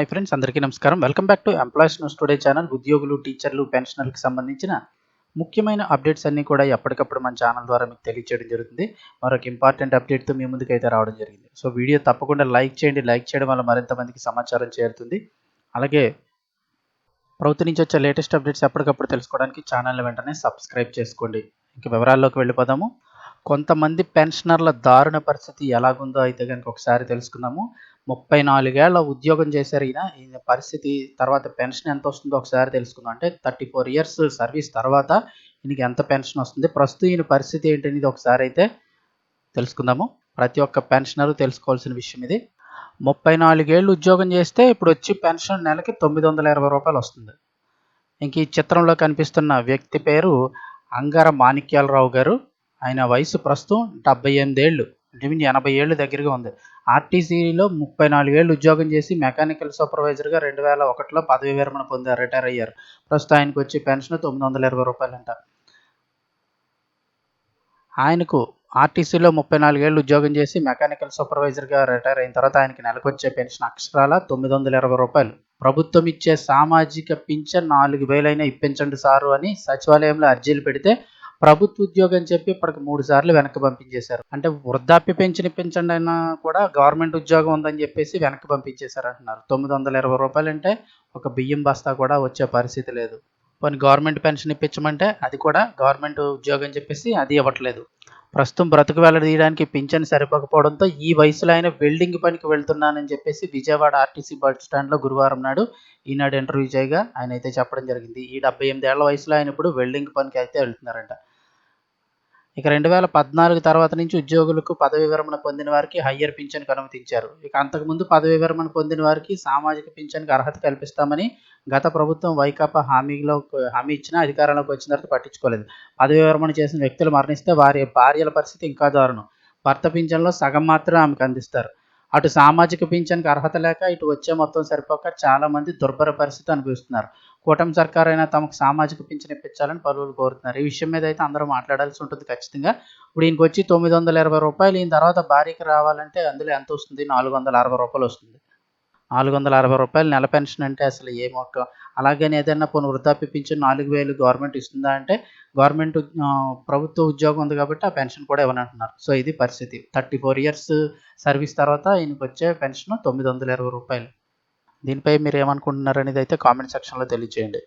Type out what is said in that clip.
High friends అందరికీ నమస్కారం. Welcome back to employees news today channel ఉద్యోగులు టీచర్లు పెన్షనర్లకు సంబంధించిన ముఖ్యమైన అప్డేట్స్ అన్నీ కూడా ఎప్పటికప్పుడు మన ఛానల్ ద్వారా మీకు తెలియచేయడం జరుగుతుంది. మరొక ఇంపార్టెంట్ అప్డేట్తో మీ ముందుకు అయితే రావడం జరిగింది. సో వీడియో తప్పకుండా లైక్ చేయండి. లైక్ చేయడం వల్ల మరింత మందికి సమాచారం చేరుతుంది. అలాగే ప్రభుత్వం నుంచి వచ్చే లేటెస్ట్ అప్డేట్స్ ఎప్పటికప్పుడు తెలుసుకోవడానికి ఛానల్ వెంటనే సబ్స్క్రైబ్ చేసుకోండి. ఇంక వివరాల్లోకి వెళ్ళిపోదాము. కొంతమంది పెన్షనర్ల దారుణ పరిస్థితి ఎలాగుందో అయితే కనుక ఒకసారి తెలుసుకుందాము. ముప్పై నాలుగేళ్ళ ఉద్యోగం చేశారు ఈయన. ఈయన పరిస్థితి తర్వాత పెన్షన్ ఎంత వస్తుందో ఒకసారి తెలుసుకుందాం. అంటే థర్టీ ఫోర్ ఇయర్స్ సర్వీస్ తర్వాత ఈయనకి ఎంత పెన్షన్ వస్తుంది? ప్రస్తుతం ఈయన పరిస్థితి ఏంటనేది ఒకసారి అయితే తెలుసుకుందాము. ప్రతి ఒక్క పెన్షనరు తెలుసుకోవాల్సిన విషయం ఇది. ముప్పై నాలుగేళ్ళు ఉద్యోగం చేస్తే ఇప్పుడు వచ్చి పెన్షన్ నెలకి తొమ్మిది వందల ఇరవై రూపాయలు వస్తుంది. ఇంక ఈ చిత్రంలో కనిపిస్తున్న వ్యక్తి పేరు అంగార మాణిక్యాలరావు గారు. ఆయన వయసు ప్రస్తుతం డెబ్బై ఎనిమిదేళ్ళు ఇంచుమించు ఎనభై ఏళ్ళు దగ్గరగా ఉంది. ఆర్టీసీలో ముప్పై నాలుగేళ్ళు ఉద్యోగం చేసి మెకానికల్ సూపర్వైజర్గా రెండు వేల ఒకటిలో పదవి విరమణ పొందారు రిటైర్ అయ్యారు. ప్రస్తుతం ఆయనకు వచ్చే పెన్షన్ తొమ్మిది వందల ఇరవై రూపాయలంట. ఆయనకు ఆర్టీసీలో ముప్పై నాలుగేళ్ళు ఉద్యోగం చేసి మెకానికల్ సూపర్వైజర్గా రిటైర్ అయిన తర్వాత ఆయనకి నెలకు వచ్చే పెన్షన్ అక్షరాల తొమ్మిది వందల ఇరవై రూపాయలు. ప్రభుత్వం ఇచ్చే సామాజిక పింఛన్ నాలుగు వేలైనా ఇప్పించండి సారు అని సచివాలయంలో అర్జీలు పెడితే ప్రభుత్వ ఉద్యోగం చెప్పి ఇప్పటికి మూడు సార్లు వెనక్కి పంపించేశారు. అంటే వృద్ధాప్య పెన్షన్ పెంచండి అయినా కూడా గవర్నమెంట్ ఉద్యోగం ఉందని చెప్పేసి వెనక్కి పంపించేశారు అంటున్నారు తొమ్మిది వందల ఇరవై రూపాయలు అంటే ఒక బియ్యం బస్తా కూడా వచ్చే పరిస్థితి లేదు. కొన్ని గవర్నమెంట్ పెన్షన్ ఇప్పించమంటే అది కూడా గవర్నమెంట్ ఉద్యోగం చెప్పేసి అది ఇవ్వట్లేదు. ప్రస్తుతం బ్రతుకు తీయడానికి పింఛన్ సరిపోకపోవడంతో ఈ వయసులో ఆయన వెల్డింగ్ పనికి వెళ్తున్నానని చెప్పేసి విజయవాడ ఆర్టీసీ బస్ స్టాండ్లో గురువారం నాడు ఈనాడు ఇంటర్వ్యూ చేయగా ఆయన అయితే చెప్పడం జరిగింది. ఈ డెబ్బై ఎనిమిదేళ్ళ వయసులో ఆయన ఇప్పుడు వెల్డింగ్ పనికి అయితే వెళ్తున్నారంట. ఇక రెండు వేల పద్నాలుగు తర్వాత నుంచి ఉద్యోగులకు పదవి విరమణ పొందిన వారికి హయ్యర్ పింఛన్కి అనుమతించారు. ఇక అంతకుముందు పదవి విరమణ పొందిన వారికి సామాజిక పింఛన్కి అర్హత కల్పిస్తామని గత ప్రభుత్వం వైకాపా హామీలో హామీ ఇచ్చిన అధికారంలోకి వచ్చిన తర్వాత పట్టించుకోలేదు. పదవి విరమణ చేసిన వ్యక్తులు మరణిస్తే వారి భార్యల పరిస్థితి ఇంకా దారుణం. భర్త పింఛన్లో సగం మాత్రమే ఆమెకు అందిస్తారు. అటు సామాజిక పింఛన్కి అర్హత లేక ఇటు వచ్చే మొత్తం సరిపోక చాలామంది దుర్భర పరిస్థితి అనుభవిస్తున్నారు. కూటమి సర్కార్ అయినా తమకు సామాజిక పింఛన్ ఇప్పించాలని పలువురు కోరుతున్నారు. ఈ విషయం మీద అయితే అందరూ మాట్లాడాల్సి ఉంటుంది ఖచ్చితంగా. ఇప్పుడు ఈయనకి వచ్చి తొమ్మిది వందల ఇరవై రూపాయలు ఈయన తర్వాత భార్యకి రావాలంటే అందులో ఎంత వస్తుంది? నాలుగు వందల అరవై రూపాయలు వస్తుంది. నాలుగు వందల అరవై రూపాయలు నెల పెన్షన్ అంటే అసలు ఏ మొక్క? అలాగని ఏదైనా పోనీ వృద్ధాప్య పింఛన్ నాలుగు వేలు గవర్నమెంట్ ఇస్తుందా అంటే గవర్నమెంట్ ప్రభుత్వ ఉద్యోగం ఉంది కాబట్టి ఆ పెన్షన్ కూడా ఇవ్వనంటున్నారు. సో ఇది పరిస్థితి. థర్టీ ఫోర్ ఇయర్స్ సర్వీస్ తర్వాత ఈయనకు వచ్చే పెన్షన్ తొమ్మిది వందల ఇరవై రూపాయలు. దీనిపై మీరు ఏమనుకుంటున్నారు అనేది అయితే కామెంట్ సెక్షన్లో తెలియజేయండి.